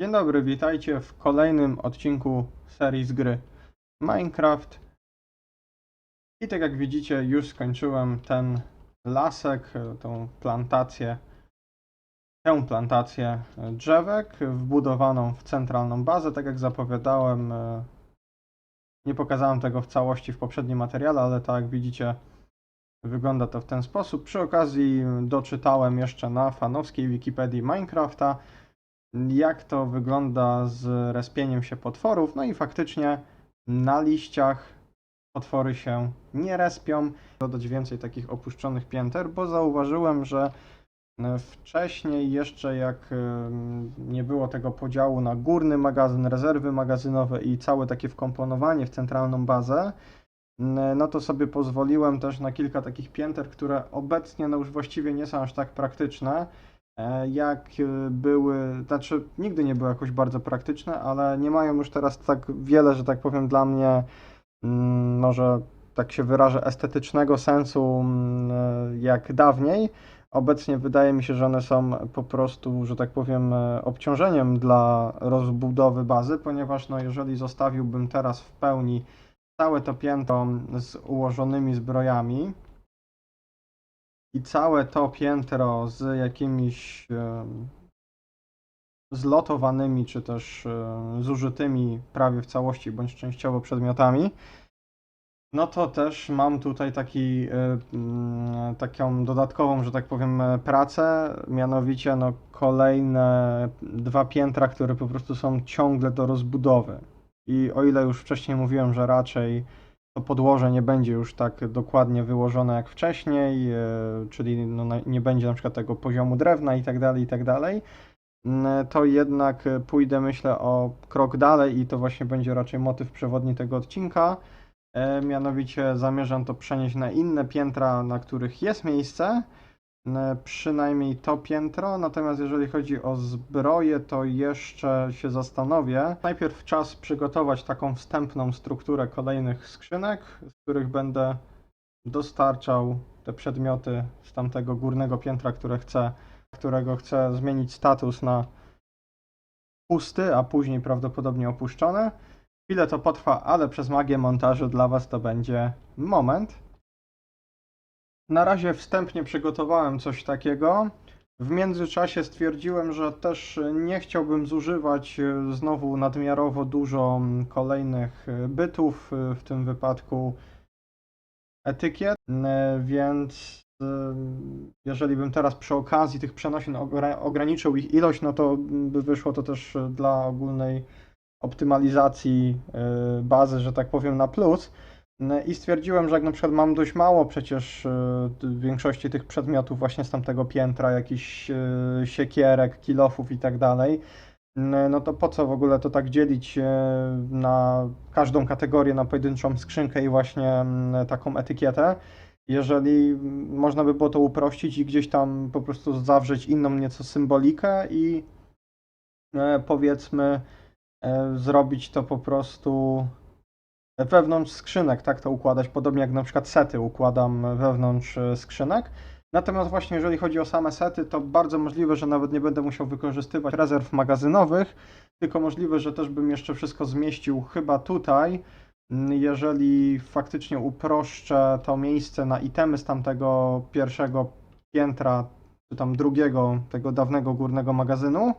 Dzień dobry, witajcie w kolejnym odcinku serii z gry Minecraft. I tak jak widzicie, już skończyłem ten lasek, tą plantację, tę plantację drzewek wbudowaną w centralną bazę. Tak jak zapowiadałem, e, nie pokazałem tego w całości w poprzednim materiale, ale tak jak widzicie, wygląda to w ten sposób. Przy okazji doczytałem jeszcze na fanowskiej Wikipedii Minecrafta, jak to wygląda z respieniem się potworów. No i faktycznie na liściach potwory się nie respią. Dodać więcej takich opuszczonych pięter, bo zauważyłem, że e, wcześniej jeszcze jak em, nie było tego podziału na górny magazyn, rezerwy magazynowe i całe takie wkomponowanie w centralną bazę, no to sobie pozwoliłem też na kilka takich pięter, które obecnie no już właściwie nie są aż tak praktyczne e, jak e, były, znaczy nigdy nie były jakoś bardzo praktyczne, ale nie mają już teraz tak wiele, że tak powiem, dla mnie mm, może tak się wyrażę, estetycznego sensu mm, e, jak dawniej. Obecnie wydaje mi się, że one są po prostu, że tak powiem, e, obciążeniem dla rozbudowy bazy, ponieważ no, jeżeli zostawiłbym teraz w pełni całe to piętro z ułożonymi zbrojami, i całe to piętro z jakimiś zlotowanymi, czy też zużytymi prawie w całości bądź częściowo przedmiotami, no to też mam tutaj taki, e, mm, taką dodatkową, że tak powiem, e, pracę, mianowicie no, kolejne dwa piętra, które po prostu są ciągle do rozbudowy. I o ile już wcześniej mówiłem, że raczej to podłoże nie będzie już tak dokładnie wyłożone jak wcześniej, e, czyli no, nie będzie na przykład tego poziomu drewna i tak dalej, i tak dalej, m, to jednak pójdę myślę o krok dalej i to właśnie będzie raczej motyw przewodni tego odcinka. E, Mianowicie zamierzam to przenieść na inne piętra, na których jest miejsce, przynajmniej to piętro. Natomiast jeżeli chodzi o zbroję, to jeszcze się zastanowię. Najpierw czas przygotować taką wstępną strukturę kolejnych skrzynek, z których będę dostarczał te przedmioty z tamtego górnego piętra, które chcę, którego chcę zmienić status na pusty, a później prawdopodobnie opuszczony. Chwilę to potrwa, ale przez magię montażu dla Was to będzie moment. Na razie wstępnie przygotowałem coś takiego. W międzyczasie stwierdziłem, że też nie chciałbym zużywać e, znowu nadmiarowo dużo kolejnych e, bytów, e, w tym wypadku etykiet, więc jeżeli bym teraz przy okazji tych przenosin ogra- ograniczył ich ilość, no to by wyszło to też dla ogólnej optymalizacji bazy, że tak powiem, na plus. No I stwierdziłem, że jak na przykład mam dość mało przecież y, t- większości tych przedmiotów właśnie z tamtego piętra, jakichś y, siekierek, kilofów i tak dalej, no to po co w ogóle to tak dzielić na każdą kategorię, na pojedynczą skrzynkę i właśnie taką etykietę, jeżeli można by było to uprościć i gdzieś tam po prostu zawrzeć inną nieco symbolikę i e, powiedzmy e, zrobić to po prostu wewnątrz skrzynek, tak to układać, podobnie jak na przykład sety układam wewnątrz e, skrzynek. Natomiast właśnie jeżeli chodzi o same sety, to bardzo możliwe, że nawet nie będę musiał wykorzystywać rezerw magazynowych, tylko możliwe, że też bym jeszcze wszystko zmieścił chyba tutaj, m, jeżeli faktycznie uproszczę to miejsce na itemy z tamtego pierwszego piętra, czy tam drugiego, tego dawnego górnego magazynu.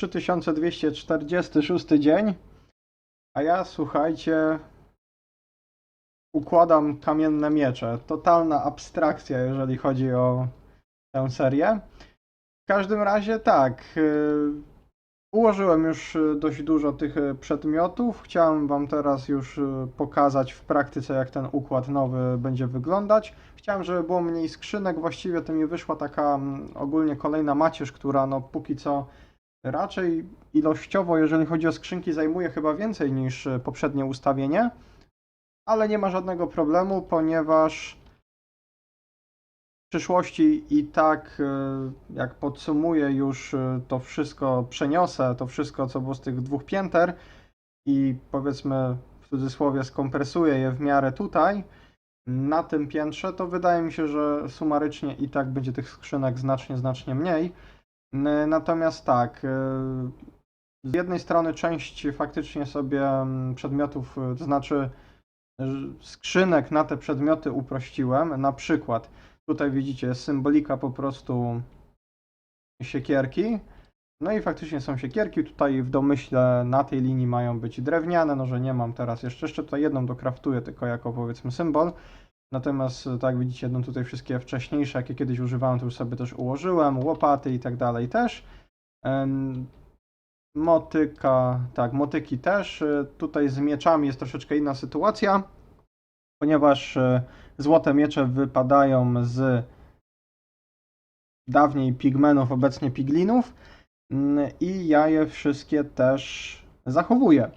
Trzy tysiące dwieście czterdziesty szósty dzień. A ja słuchajcie, układam kamienne miecze. Totalna abstrakcja, jeżeli chodzi o tę serię. W każdym razie tak. y, Ułożyłem już dość dużo tych przedmiotów. Chciałem Wam teraz już y, pokazać w praktyce, jak ten układ nowy będzie wyglądać. Chciałem, żeby było mniej skrzynek. Właściwie to mi wyszła taka mm, ogólnie kolejna macierz, która no póki co raczej ilościowo, jeżeli chodzi o skrzynki, zajmuje chyba więcej niż y, poprzednie ustawienie. Ale nie ma żadnego problemu, ponieważ w przyszłości i tak, y, jak podsumuję już y, to wszystko, przeniosę to wszystko, co było z tych dwóch pięter i powiedzmy w cudzysłowie skompresuję je w miarę tutaj, na tym piętrze, to wydaje mi się, że sumarycznie i tak będzie tych skrzynek znacznie, znacznie mniej. Natomiast tak, y, z jednej strony część faktycznie sobie mm, przedmiotów, y, to znaczy y, skrzynek na te przedmioty uprościłem. Na przykład tutaj widzicie symbolika po prostu siekierki. No i faktycznie są siekierki. Tutaj w domyśle na tej linii mają być drewniane, no że nie mam teraz jeszcze. Jeszcze tutaj jedną dokraftuję tylko jako powiedzmy symbol. Natomiast tak jak widzicie, no tutaj wszystkie wcześniejsze, jakie kiedyś używałem, to już sobie też ułożyłem, łopaty i tak dalej też. Motyka, tak, motyki też. Y, Tutaj z mieczami jest troszeczkę inna sytuacja, ponieważ y, złote miecze wypadają z dawniej pigmenów, obecnie piglinów mm, i ja je wszystkie też zachowuję.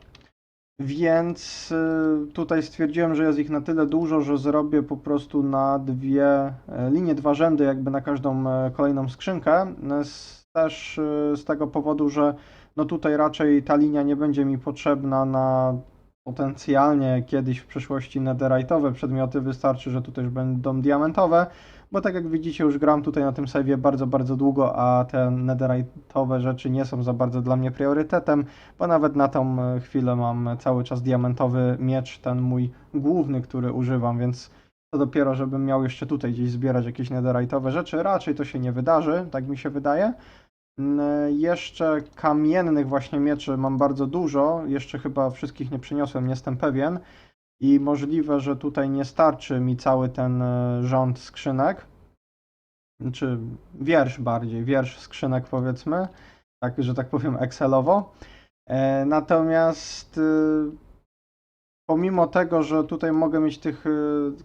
Więc y, tutaj stwierdziłem, że jest ich na tyle dużo, że zrobię po prostu na dwie e, linie, dwa rzędy, jakby na każdą e, kolejną skrzynkę. Z, też z tego powodu, że no tutaj raczej ta linia nie będzie mi potrzebna na potencjalnie kiedyś w przyszłości netherite'owe przedmioty. Wystarczy, że tutaj już będą diamentowe, bo tak jak widzicie, już gram tutaj na tym save'ie bardzo, bardzo długo, a te netherite'owe rzeczy nie są za bardzo dla mnie priorytetem, bo nawet na tą e, chwilę mam cały czas diamentowy miecz, ten mój główny, który używam, więc to dopiero, żebym miał jeszcze tutaj gdzieś zbierać jakieś netherite'owe rzeczy, raczej to się nie wydarzy, tak mi się wydaje. Mm, Jeszcze kamiennych właśnie mieczy mam bardzo dużo, jeszcze chyba wszystkich nie przyniosłem, nie jestem pewien. I możliwe, że tutaj nie starczy mi cały ten e, rząd skrzynek, czy wiersz bardziej, wiersz skrzynek powiedzmy, tak, że tak powiem Excelowo. E, Natomiast y, pomimo tego, że tutaj mogę mieć tych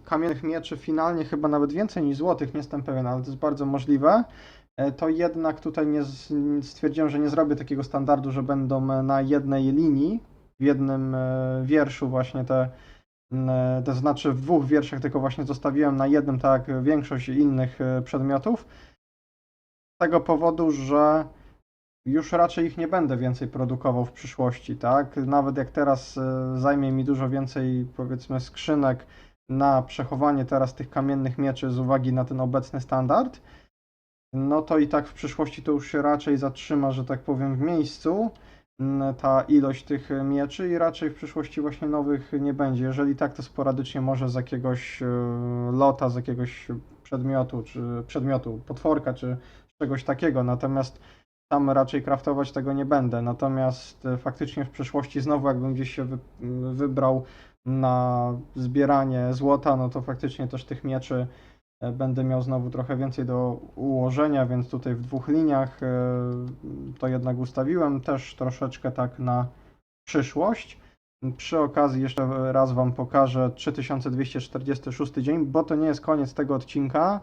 kamiennych mieczy finalnie chyba nawet więcej niż złotych, nie jestem pewien, ale to jest bardzo możliwe, e, to jednak tutaj nie stwierdziłem, że nie zrobię takiego standardu, że będą e, na jednej linii, w jednym e, wierszu właśnie te, e, to znaczy w dwóch wierszach, tylko właśnie zostawiłem na jednym, tak większość innych e, przedmiotów. Z tego powodu, że już raczej ich nie będę więcej produkował w przyszłości, tak? Nawet jak teraz e, zajmie mi dużo więcej, powiedzmy, skrzynek na przechowanie teraz tych kamiennych mieczy z uwagi na ten obecny standard, no to i tak w przyszłości to już się raczej zatrzyma, że tak powiem, w miejscu mm, ta ilość tych mieczy i raczej w przyszłości właśnie nowych nie będzie. Jeżeli tak, to sporadycznie może z jakiegoś e, lota, z jakiegoś przedmiotu, czy przedmiotu, potworka, czy czegoś takiego. Natomiast sam raczej craftować tego nie będę. Natomiast e, faktycznie w przyszłości znowu jakbym gdzieś się wybrał na zbieranie złota, no to faktycznie też tych mieczy będę miał znowu trochę więcej do ułożenia, więc tutaj w dwóch liniach e, to jednak ustawiłem też troszeczkę tak na przyszłość. Przy okazji jeszcze raz Wam pokażę 3246 dzień, bo to nie jest koniec tego odcinka.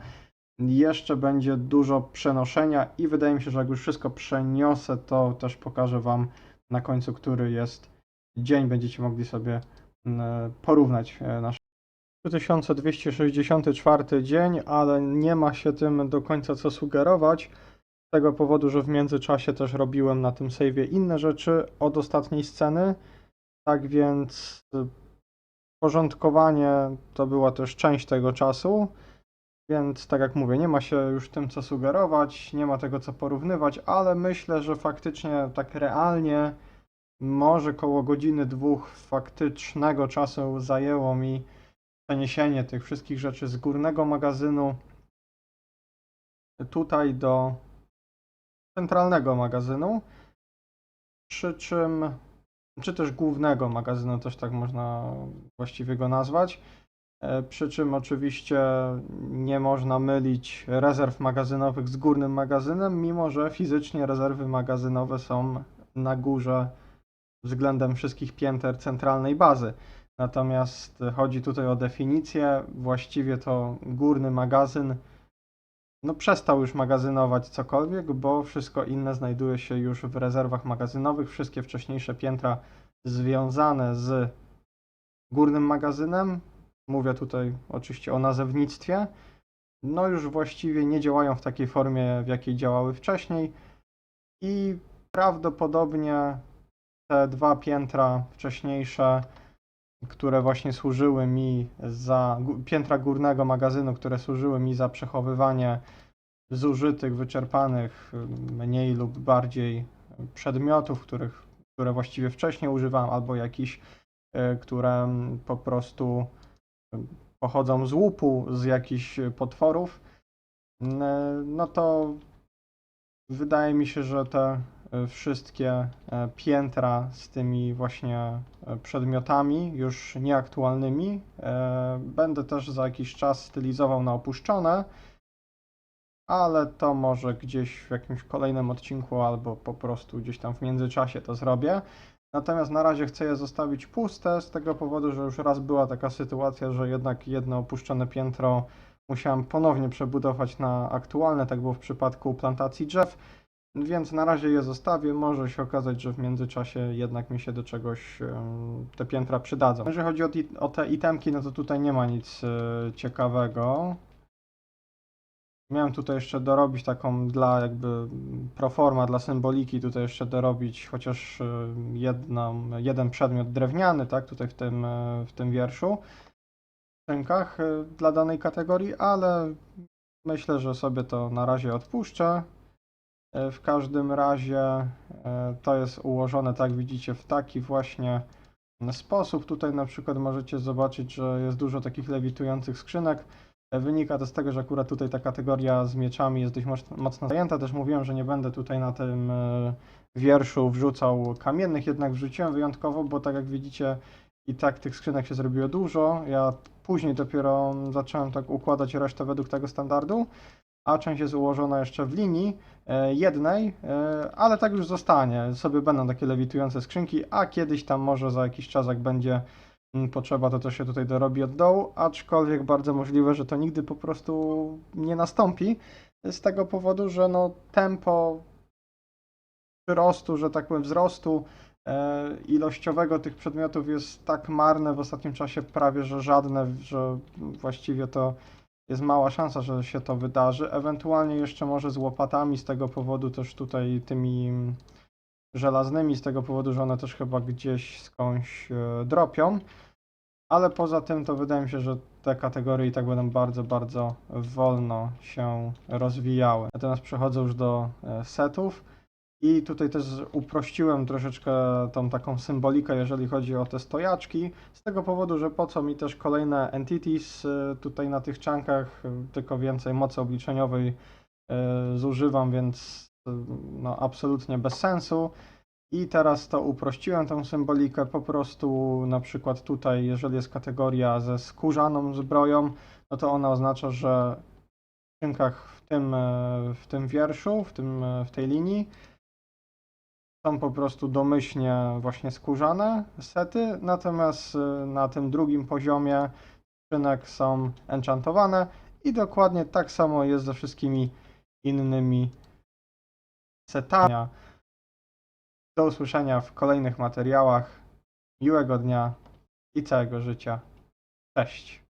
Jeszcze będzie dużo przenoszenia i wydaje mi się, że jak już wszystko przeniosę, to też pokażę Wam na końcu, który jest dzień. Będziecie mogli sobie mm, porównać e, nasz 3264 dzień, ale nie ma się tym do końca co sugerować. Z tego powodu, że w międzyczasie też robiłem na tym save'ie inne rzeczy od ostatniej sceny. Tak więc porządkowanie to była też część tego czasu. Więc tak jak mówię, nie ma się już tym co sugerować, nie ma tego co porównywać, ale myślę, że faktycznie tak realnie może koło godziny dwóch faktycznego czasu zajęło mi przeniesienie tych wszystkich rzeczy z górnego magazynu tutaj do centralnego magazynu, przy czym, czy też głównego magazynu, też tak można właściwie go nazwać. E, Przy czym oczywiście nie można mylić rezerw magazynowych z górnym magazynem, mimo że fizycznie rezerwy magazynowe są na górze względem wszystkich pięter centralnej bazy. Natomiast chodzi tutaj o definicję. Właściwie to górny magazyn no przestał już magazynować cokolwiek, bo wszystko inne znajduje się już w rezerwach magazynowych. Wszystkie wcześniejsze piętra związane z górnym magazynem, mówię tutaj oczywiście o nazewnictwie, no już właściwie nie działają w takiej formie, w jakiej działały wcześniej i prawdopodobnie te dwa piętra wcześniejsze, które właśnie służyły mi za piętra górnego magazynu, które służyły mi za przechowywanie zużytych, wyczerpanych mniej lub bardziej przedmiotów, których, które właściwie wcześniej używałem, albo jakichś, y, które po prostu pochodzą z łupu, z jakichś potworów, y, no to wydaje mi się, że te wszystkie e, piętra z tymi właśnie e, przedmiotami już nieaktualnymi e, będę też za jakiś czas stylizował na opuszczone, ale to może gdzieś w jakimś kolejnym odcinku albo po prostu gdzieś tam w międzyczasie to zrobię. Natomiast na razie chcę je zostawić puste z tego powodu, że już raz była taka sytuacja, że jednak jedno opuszczone piętro musiałem ponownie przebudować na aktualne, tak było w przypadku plantacji drzew, więc na razie je zostawię. Może się okazać, że w międzyczasie jednak mi się do czegoś te piętra przydadzą. Jeżeli chodzi o, o te itemki, no to tutaj nie ma nic e, ciekawego. Miałem tutaj jeszcze dorobić taką dla jakby proforma, dla symboliki, tutaj jeszcze dorobić chociaż e, jeden przedmiot drewniany, tak, tutaj w tym, e, w tym wierszu, w skrzynkach e, dla danej kategorii, ale myślę, że sobie to na razie odpuszczę. E, W każdym razie e, to jest ułożone, tak widzicie, w taki właśnie sposób. Tutaj na przykład możecie zobaczyć, że jest dużo takich lewitujących skrzynek. E, Wynika to z tego, że akurat tutaj ta kategoria z mieczami jest dość moc- mocno zajęta. Też mówiłem, że nie będę tutaj na tym e, wierszu wrzucał kamiennych, jednak wrzuciłem wyjątkowo, bo tak jak widzicie i tak tych skrzynek się zrobiło dużo. Ja później dopiero zacząłem tak układać resztę według tego standardu, a część jest ułożona jeszcze w linii e, jednej, e, ale tak już zostanie. Sobie będą takie lewitujące skrzynki, a kiedyś tam może za jakiś czas, jak będzie mm, potrzeba, to to się tutaj dorobi od dołu, aczkolwiek bardzo możliwe, że to nigdy po prostu nie nastąpi, z tego powodu, że no tempo przyrostu, że tak powiem wzrostu e, ilościowego tych przedmiotów jest tak marne w ostatnim czasie prawie, że żadne, że właściwie to jest mała szansa, że się to wydarzy. Ewentualnie jeszcze może z łopatami, z tego powodu też tutaj tymi mm, żelaznymi, z tego powodu, że one też chyba gdzieś skądś e, dropią. Ale poza tym to wydaje mi się, że te kategorie i tak będą bardzo, bardzo wolno się rozwijały. Natomiast przechodzę już do e, setów. I tutaj też uprościłem troszeczkę tą taką symbolikę, jeżeli chodzi o te stojaczki, z tego powodu, że po co mi też kolejne entities y, tutaj na tych czankach, y, tylko więcej mocy obliczeniowej y, zużywam, więc no absolutnie bez sensu. I teraz to uprościłem tą symbolikę, po prostu na przykład tutaj, jeżeli jest kategoria ze skórzaną zbroją, no to ona oznacza, że w skrzynkach w tym, e, w tym wierszu, w, tym, e, w tej linii są po prostu domyślnie właśnie skórzane sety, natomiast y, na tym drugim poziomie skrzynek są enchantowane i dokładnie tak samo jest ze wszystkimi innymi setami. Do usłyszenia w kolejnych materiałach. Miłego dnia i całego życia. Cześć.